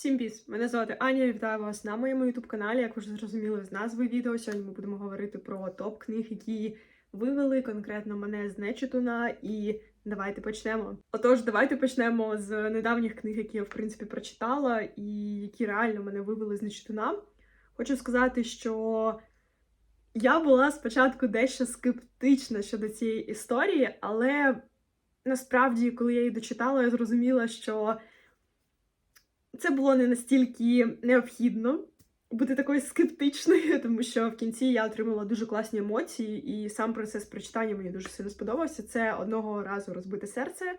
Всім піс! Мене звати Аня. я Вітаю вас на моєму youtube каналі. Як ви вже зрозуміли з назви відео, сьогодні ми будемо говорити про топ книг, які вивели конкретно мене з нечитуна. І давайте почнемо. Отож, давайте почнемо з недавніх книг, які я в принципі прочитала, і які реально мене вивели з нечитуна. Хочу сказати, що я була спочатку дещо скептична щодо цієї історії, але насправді, коли я її дочитала, я зрозуміла, що це було не настільки необхідно бути такою скептичною, тому що в кінці я отримала дуже класні емоції, і сам процес прочитання мені дуже сильно сподобався. Це одного разу розбите серце.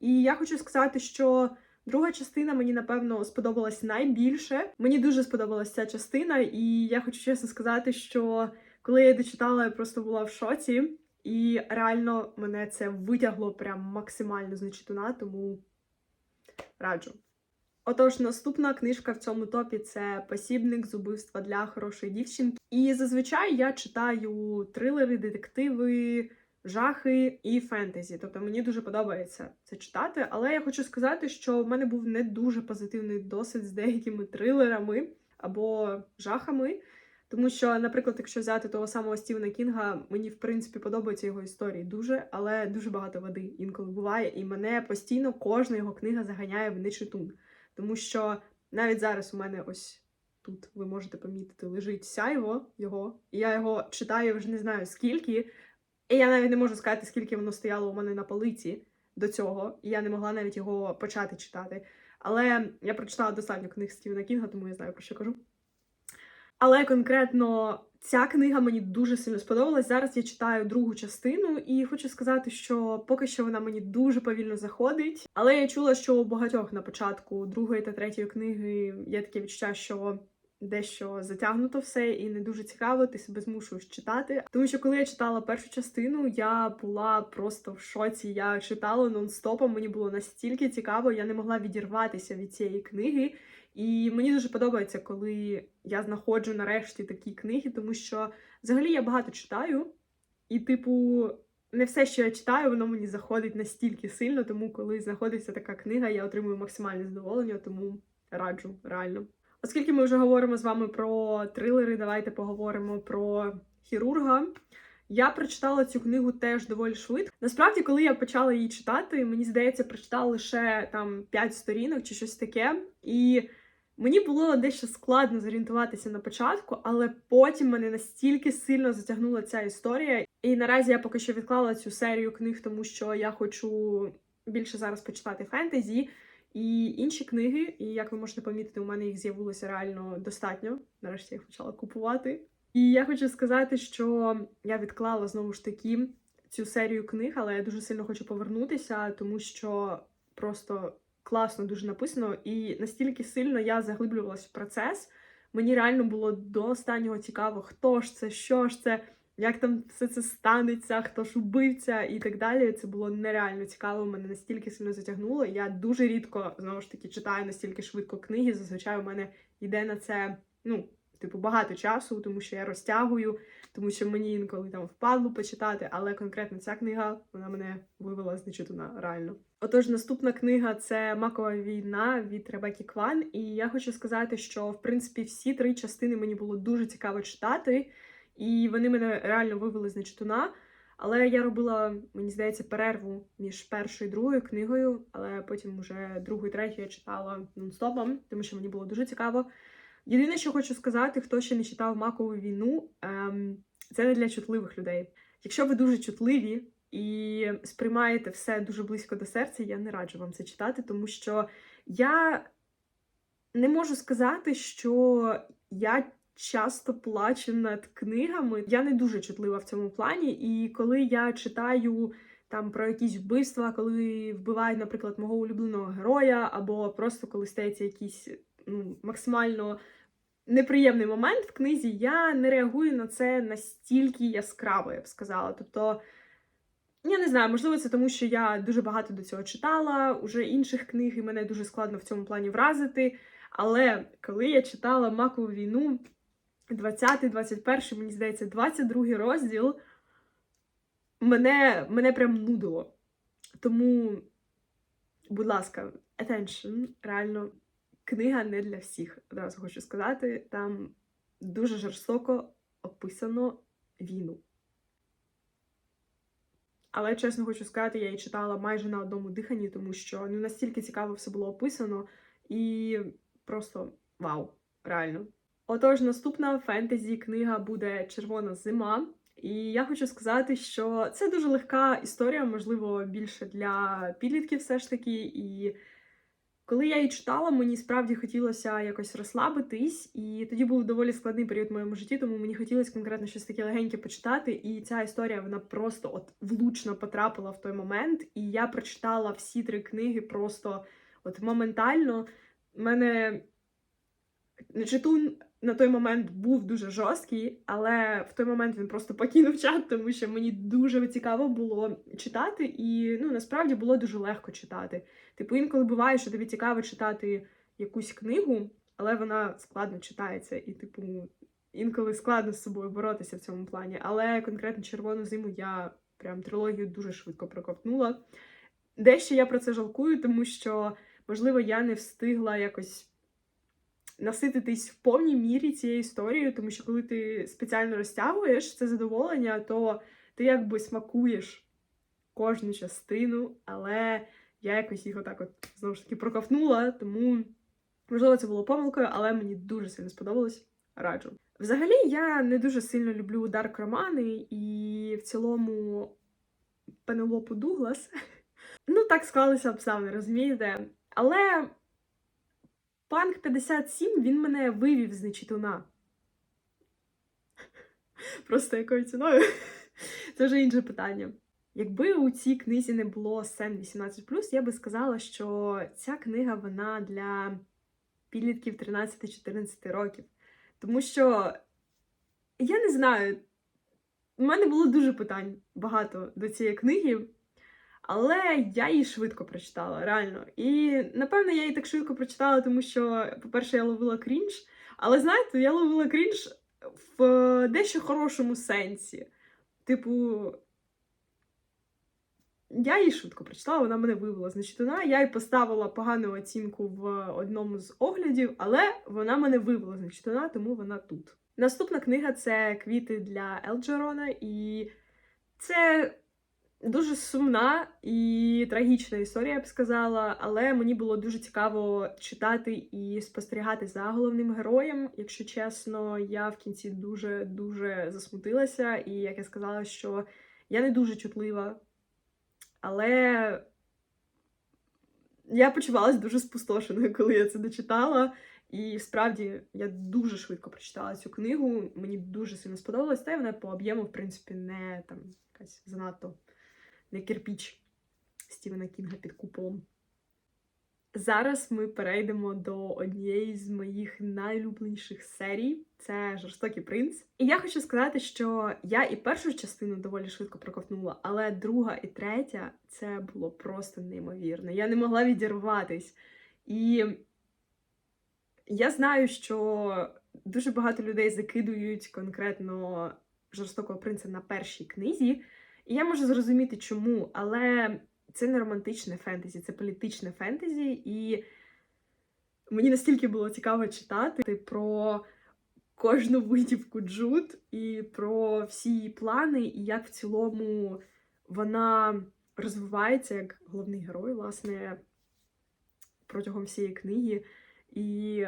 І я хочу сказати, що друга частина мені напевно сподобалась найбільше. Мені дуже сподобалася ця частина, і я хочу чесно сказати, що коли я дочитала, я просто була в шоці, і реально мене це витягло прям максимально з нечитуна, тому раджу. Отож, наступна книжка в цьому топі це посібник з убивства для хорошої дівчинки. І зазвичай я читаю трилери, детективи, жахи і фентезі. Тобто мені дуже подобається це читати. Але я хочу сказати, що в мене був не дуже позитивний досвід з деякими трилерами або жахами. Тому що, наприклад, якщо взяти того самого Стівена Кінга, мені в принципі подобаються його історії дуже, але дуже багато води інколи буває, і мене постійно кожна його книга заганяє в нечитун. Тому що навіть зараз у мене ось тут ви можете помітити, лежить сяйво його, і я його читаю вже не знаю скільки. І я навіть не можу сказати, скільки воно стояло у мене на полиці до цього, і я не могла навіть його почати читати. Але я прочитала достатньо книг Стівена Кінга, тому я знаю про що кажу. Але конкретно ця книга мені дуже сильно сподобалась. Зараз я читаю другу частину, і хочу сказати, що поки що вона мені дуже повільно заходить. Але я чула, що у багатьох на початку другої та третьої книги є таке відчуття, що. Дещо затягнуто все і не дуже цікаво, ти себе змушуєш читати. Тому що коли я читала першу частину, я була просто в шоці. Я читала нон-стопом, мені було настільки цікаво, я не могла відірватися від цієї книги. І мені дуже подобається, коли я знаходжу нарешті такі книги, тому що взагалі я багато читаю, і, типу, не все, що я читаю, воно мені заходить настільки сильно, тому коли знаходиться така книга, я отримую максимальне задоволення, тому раджу реально. Оскільки ми вже говоримо з вами про трилери, давайте поговоримо про хірурга. Я прочитала цю книгу теж доволі швидко. Насправді, коли я почала її читати, мені здається, прочитала лише там 5 сторінок чи щось таке. І мені було дещо складно зорієнтуватися на початку, але потім мене настільки сильно затягнула ця історія. І наразі я поки що відклала цю серію книг, тому що я хочу більше зараз почитати фентезі. І інші книги, і як ви можете помітити, у мене їх з'явилося реально достатньо. Нарешті я їх почала купувати. І я хочу сказати, що я відклала знову ж таки цю серію книг, але я дуже сильно хочу повернутися, тому що просто класно дуже написано, і настільки сильно я заглиблювалася в процес. Мені реально було до останнього цікаво, хто ж це, що ж це, як там все це станеться, хто ж убивця і так далі. Це було нереально цікаво. Мене настільки сильно затягнуло. Я дуже рідко знову ж таки читаю настільки швидко книги. Зазвичай у мене йде на це, ну. Типу, багато часу, тому що я розтягую, тому що мені інколи там впадло почитати, але конкретно ця книга вона мене вивела з нечитуна реально. Отож, наступна книга це Макова війна від Ребеккі Кван. І я хочу сказати, що в принципі всі три частини мені було дуже цікаво читати, і вони мене реально вивели з нечитуна. Але я робила, мені здається, перерву між першою і другою книгою, але потім вже другу і третю я читала нон-стопом, тому що мені було дуже цікаво. Єдине, що хочу сказати, хто ще не читав макову війну, ем, це не для чутливих людей. Якщо ви дуже чутливі і сприймаєте все дуже близько до серця, я не раджу вам це читати, тому що я не можу сказати, що я часто плачу над книгами. Я не дуже чутлива в цьому плані, і коли я читаю. Там про якісь вбивства, коли вбивають, наприклад, мого улюбленого героя, або просто коли стається якийсь ну, максимально неприємний момент в книзі, я не реагую на це настільки яскраво, я б сказала. Тобто, я не знаю, можливо, це тому, що я дуже багато до цього читала, уже інших книг, і мене дуже складно в цьому плані вразити. Але коли я читала Макову війну, 20-21, мені здається, 22 розділ, мене, мене прям нудило. Тому, будь ласка, attention, реально книга не для всіх. Одразу хочу сказати, там дуже жорстоко описано війну. Але чесно хочу сказати, я її читала майже на одному диханні, тому що ну настільки цікаво все було описано, і просто вау, реально. Отож, наступна фентезі книга буде Червона зима. І я хочу сказати, що це дуже легка історія, можливо, більше для підлітків, все ж таки. І коли я її читала, мені справді хотілося якось розслабитись, і тоді був доволі складний період в моєму житті, тому мені хотілося конкретно щось таке легеньке почитати. І ця історія вона просто от влучно потрапила в той момент. І я прочитала всі три книги просто от моментально. У мене Читун на той момент був дуже жорсткий, але в той момент він просто покинув чат, тому що мені дуже цікаво було читати, і ну насправді було дуже легко читати. Типу, інколи буває, що тобі цікаво читати якусь книгу, але вона складно читається, і, типу, інколи складно з собою боротися в цьому плані. Але конкретно червону зиму я прям трилогію дуже швидко проковтнула. Дещо я про це жалкую, тому що, можливо, я не встигла якось насититись в повній мірі цією історією, тому що коли ти спеціально розтягуєш це задоволення, то ти якби смакуєш кожну частину, але я якось їх отак от знову ж таки проковтнула, тому можливо це було помилкою, але мені дуже сильно сподобалось. Раджу. Взагалі, я не дуже сильно люблю дарк романи, і в цілому Пенелопу Дуглас. Ну, так склалися обставини, розумієте? Але Панк 57 він мене вивів з нечитуна. Просто якою ціною? Це вже інше питання. Якби у цій книзі не було сцен 18, я би сказала, що ця книга вона для підлітків 13-14 років. Тому що я не знаю, у мене було дуже питань багато до цієї книги. Але я її швидко прочитала, реально. І напевно я її так швидко прочитала, тому що, по-перше, я ловила крінж. Але знаєте, я ловила крінж в дещо хорошому сенсі. Типу, я її швидко прочитала, вона мене вивела з нечитуна. Я їй поставила погану оцінку в одному з оглядів, але вона мене вивела з нечитуна, тому вона тут. Наступна книга це квіти для Елджерона, і це. Дуже сумна і трагічна історія, я б сказала, але мені було дуже цікаво читати і спостерігати за головним героєм. Якщо чесно, я в кінці дуже-дуже засмутилася, і як я сказала, що я не дуже чутлива, але я почувалася дуже спустошеною, коли я це дочитала. І справді я дуже швидко прочитала цю книгу. Мені дуже сильно сподобалось, та й вона по об'єму, в принципі, не там якась занадто не кирпіч Стівена Кінга під куполом. Зараз ми перейдемо до однієї з моїх найлюбленіших серій це Жорстокий принц. І я хочу сказати, що я і першу частину доволі швидко проковтнула, але друга і третя це було просто неймовірно. Я не могла відірватись. І я знаю, що дуже багато людей закидують конкретно жорстокого принца на першій книзі. І я можу зрозуміти, чому, але це не романтичне фентезі, це політичне фентезі, і мені настільки було цікаво читати про кожну витівку Джуд і про всі її плани, і як в цілому вона розвивається як головний герой, власне, протягом всієї книги. І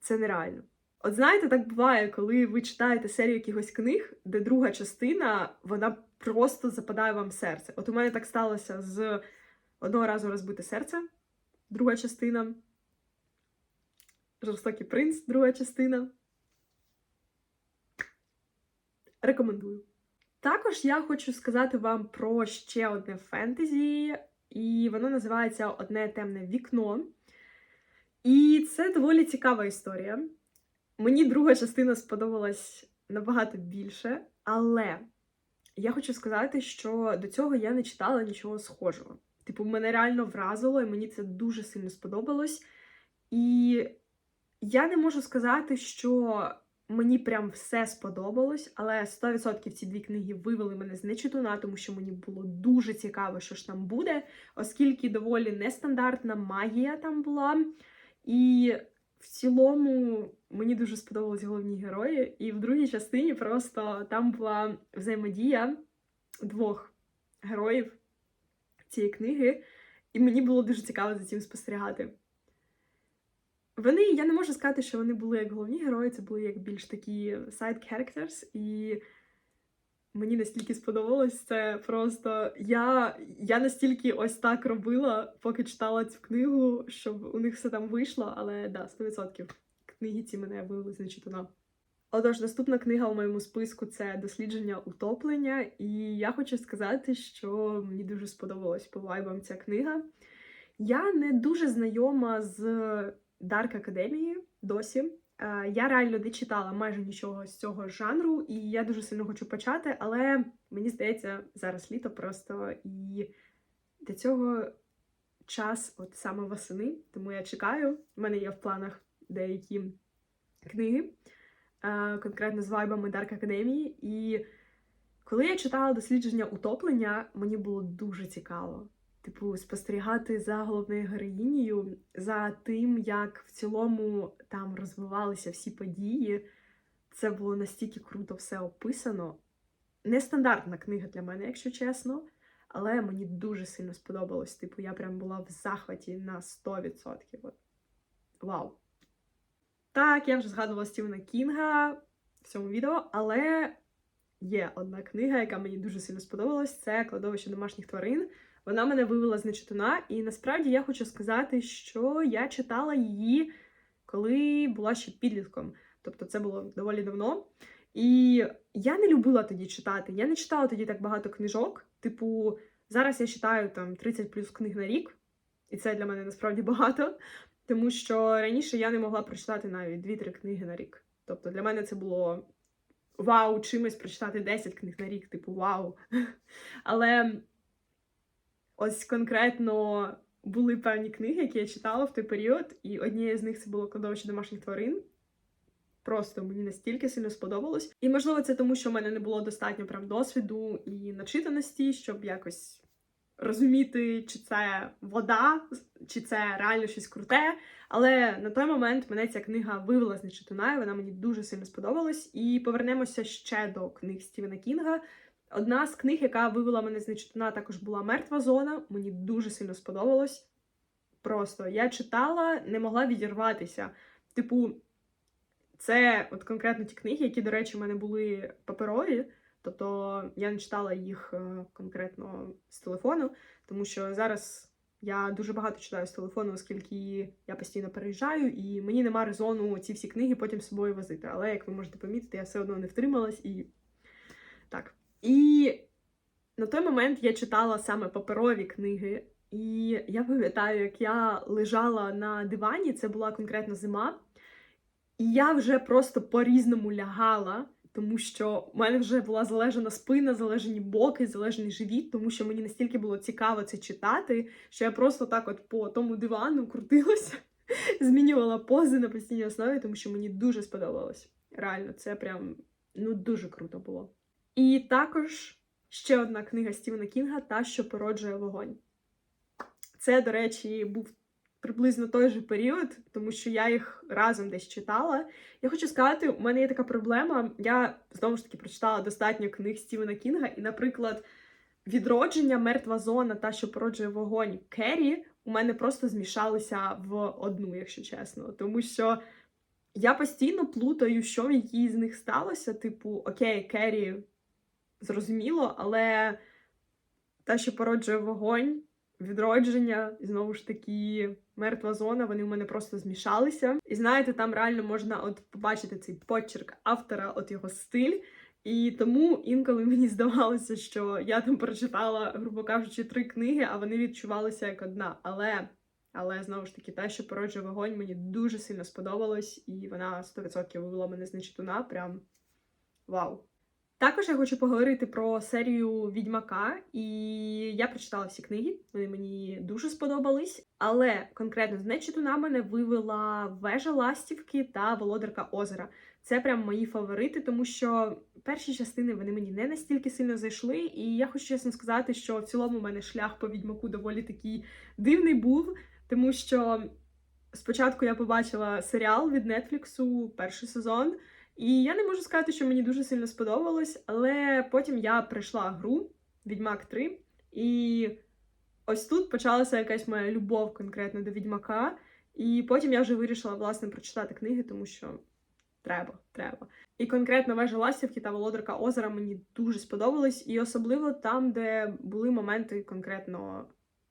це нереально. От знаєте, так буває, коли ви читаєте серію якихось книг, де друга частина, вона просто западає вам в серце. От у мене так сталося з одного разу розбите серце, друга частина. Жорстокий принц, друга частина. Рекомендую. Також я хочу сказати вам про ще одне фентезі, і воно називається Одне темне вікно. І це доволі цікава історія. Мені друга частина сподобалась набагато більше, але я хочу сказати, що до цього я не читала нічого схожого. Типу, мене реально вразило, і мені це дуже сильно сподобалось. І я не можу сказати, що мені прям все сподобалось, але 100% ці дві книги вивели мене з нечитуна, тому що мені було дуже цікаво, що ж там буде, оскільки доволі нестандартна магія там була. І в цілому мені дуже сподобались головні герої. І в другій частині просто там була взаємодія двох героїв цієї книги, і мені було дуже цікаво за цим спостерігати. Вони, я не можу сказати, що вони були як головні герої, це були як більш такі side characters, і мені настільки сподобалось це просто. Я, я настільки ось так робила, поки читала цю книгу, щоб у них все там вийшло, але да, 100% книги ці мене вивели з. Отож, наступна книга у моєму списку це дослідження утоплення, і я хочу сказати, що мені дуже сподобалась по вайбам ця книга. Я не дуже знайома з Дарк Академії досі. Е, Я реально не читала майже нічого з цього жанру, і я дуже сильно хочу почати, але мені здається, зараз літо просто і для цього час, от саме восени, тому я чекаю. У мене є в планах деякі книги, е, конкретно з вайбами Дарк Академії. І коли я читала дослідження утоплення, мені було дуже цікаво. Типу, спостерігати за головною героїнею, за тим, як в цілому там розвивалися всі події. Це було настільки круто все описано. Нестандартна книга для мене, якщо чесно, але мені дуже сильно сподобалось. Типу, я прям була в захваті на 100%. От. Вау! Так, я вже згадувала Стівена Кінга в цьому відео, але є одна книга, яка мені дуже сильно сподобалась: це кладовище домашніх тварин. Вона мене вивела з нечитуна, і насправді я хочу сказати, що я читала її, коли була ще підлітком. Тобто це було доволі давно. І я не любила тоді читати. Я не читала тоді так багато книжок. Типу, зараз я читаю там 30 плюс книг на рік, і це для мене насправді багато. Тому що раніше я не могла прочитати навіть 2-3 книги на рік. Тобто для мене це було вау, чимось прочитати 10 книг на рік, типу вау. Але ось конкретно були певні книги, які я читала в той період, і однією з них це було кладовище домашніх тварин. Просто мені настільки сильно сподобалось. І можливо, це тому, що в мене не було достатньо прям досвіду і начитаності, щоб якось розуміти, чи це вода, чи це реально щось круте. Але на той момент мене ця книга вивела з нечитуна, і вона мені дуже сильно сподобалась. І повернемося ще до книг Стівена Кінга. Одна з книг, яка вивела мене з нечитуна, також була Мертва зона. Мені дуже сильно сподобалось. Просто я читала, не могла відірватися. Типу, це от конкретно ті книги, які, до речі, в мене були паперові. Тобто я не читала їх е, конкретно з телефону, тому що зараз я дуже багато читаю з телефону, оскільки я постійно переїжджаю, і мені нема резону ці всі книги потім з собою возити. Але як ви можете помітити, я все одно не втрималась і так. І на той момент я читала саме паперові книги, і я пам'ятаю, як я лежала на дивані, це була конкретно зима, і я вже просто по-різному лягала. Тому що в мене вже була залежена спина, залежені боки, залежений живіт, тому що мені настільки було цікаво це читати, що я просто так от по тому дивану крутилася, змінювала пози на постійній основі, тому що мені дуже сподобалось. Реально, це прям ну дуже круто було. І також ще одна книга Стівена Кінга Та, що породжує вогонь. Це, до речі, був приблизно той же період, тому що я їх разом десь читала. Я хочу сказати, у мене є така проблема. Я знову ж таки прочитала достатньо книг Стівена Кінга, і, наприклад, відродження, мертва зона та що породжує вогонь Керрі у мене просто змішалися в одну, якщо чесно. Тому що я постійно плутаю, що в якій з них сталося. Типу, окей, Керрі зрозуміло, але те, що породжує вогонь відродження, і знову ж таки, мертва зона, вони у мене просто змішалися. І знаєте, там реально можна от побачити цей почерк автора, от його стиль. І тому інколи мені здавалося, що я там прочитала, грубо кажучи, три книги, а вони відчувалися як одна. Але але знову ж таки, те, що породжує вогонь, мені дуже сильно сподобалось, і вона 100% вивела мене з нечитуна. Прям вау! Також я хочу поговорити про серію Відьмака, і я прочитала всі книги, вони мені дуже сподобались. Але конкретно з нечитуна мене вивела вежа ластівки та володарка озера. Це прям мої фаворити, тому що перші частини вони мені не настільки сильно зайшли. І я хочу чесно сказати, що в цілому у мене шлях по відьмаку доволі такий дивний був, тому що Спочатку я побачила серіал від Нетфліксу, перший сезон, і я не можу сказати, що мені дуже сильно сподобалось, але потім я пройшла гру Відьмак 3, і ось тут почалася якась моя любов конкретно до Відьмака. І потім я вже вирішила власне прочитати книги, тому що треба, треба. І конкретно вежа ластівки та володарка озера мені дуже сподобались, і особливо там, де були моменти конкретно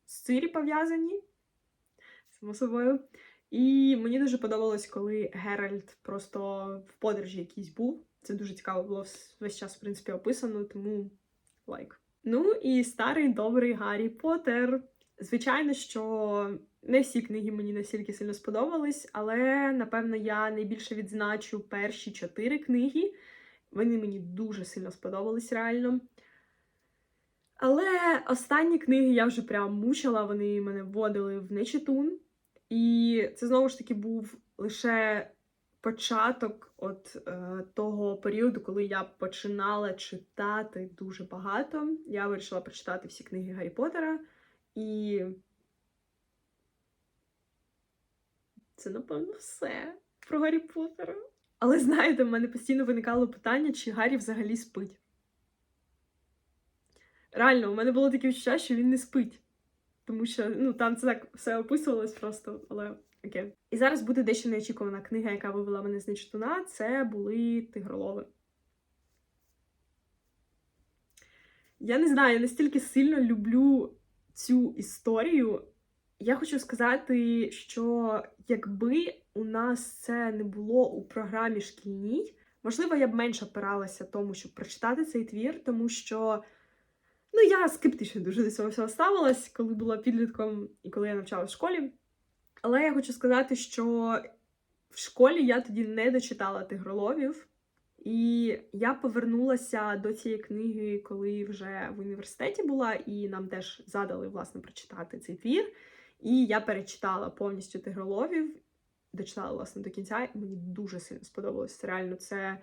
з Цирі пов'язані, само собою. І мені дуже подобалось, коли Геральт просто в подорожі якийсь був. Це дуже цікаво було весь час, в принципі, описано, тому лайк. Ну і старий добрий Гаррі Поттер. Звичайно, що не всі книги мені настільки сильно сподобались, але напевно я найбільше відзначу перші чотири книги. Вони мені дуже сильно сподобались реально. Але останні книги я вже прям мучила, вони мене вводили в нечитун. І це знову ж таки був лише початок от е, того періоду, коли я починала читати дуже багато. Я вирішила прочитати всі книги Гаррі Поттера. І це, напевно, все про Гаррі Поттера. Але знаєте, в мене постійно виникало питання, чи Гаррі взагалі спить. Реально, у мене було таке відчуття, що він не спить. Тому що ну, там це так все описувалось просто, але окей. І зараз буде дещо неочікувана книга, яка вивела мене з нечитуна. Це були тигролови. Я не знаю, я настільки сильно люблю цю історію. Я хочу сказати, що якби у нас це не було у програмі шкільній, можливо, я б менше опиралася тому, щоб прочитати цей твір, тому що ну, я скептично дуже до цього всього ставилась, коли була підлітком і коли я навчалася в школі. Але я хочу сказати, що в школі я тоді не дочитала тигроловів. І я повернулася до цієї книги, коли вже в університеті була, і нам теж задали власне прочитати цей твір. І я перечитала повністю тигроловів, дочитала власне до кінця, і мені дуже сильно сподобалось. Реально, це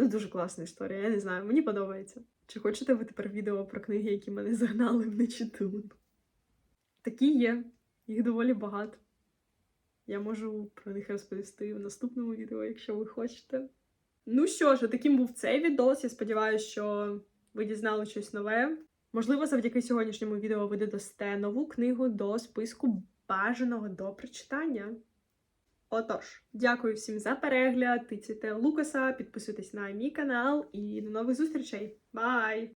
ну, дуже класна історія. Я не знаю, мені подобається. Чи хочете ви тепер відео про книги, які мене загнали в нечитун? Такі є, їх доволі багато. Я можу про них розповісти в наступному відео, якщо ви хочете. Ну що ж, таким був цей відос. Я сподіваюся, що ви дізнали щось нове. Можливо, завдяки сьогоднішньому відео ви додасте нову книгу до списку бажаного до прочитання. Отож, дякую всім за перегляд. Тицяйте Лукаса, підписуйтесь на мій канал і до нових зустрічей. Бай!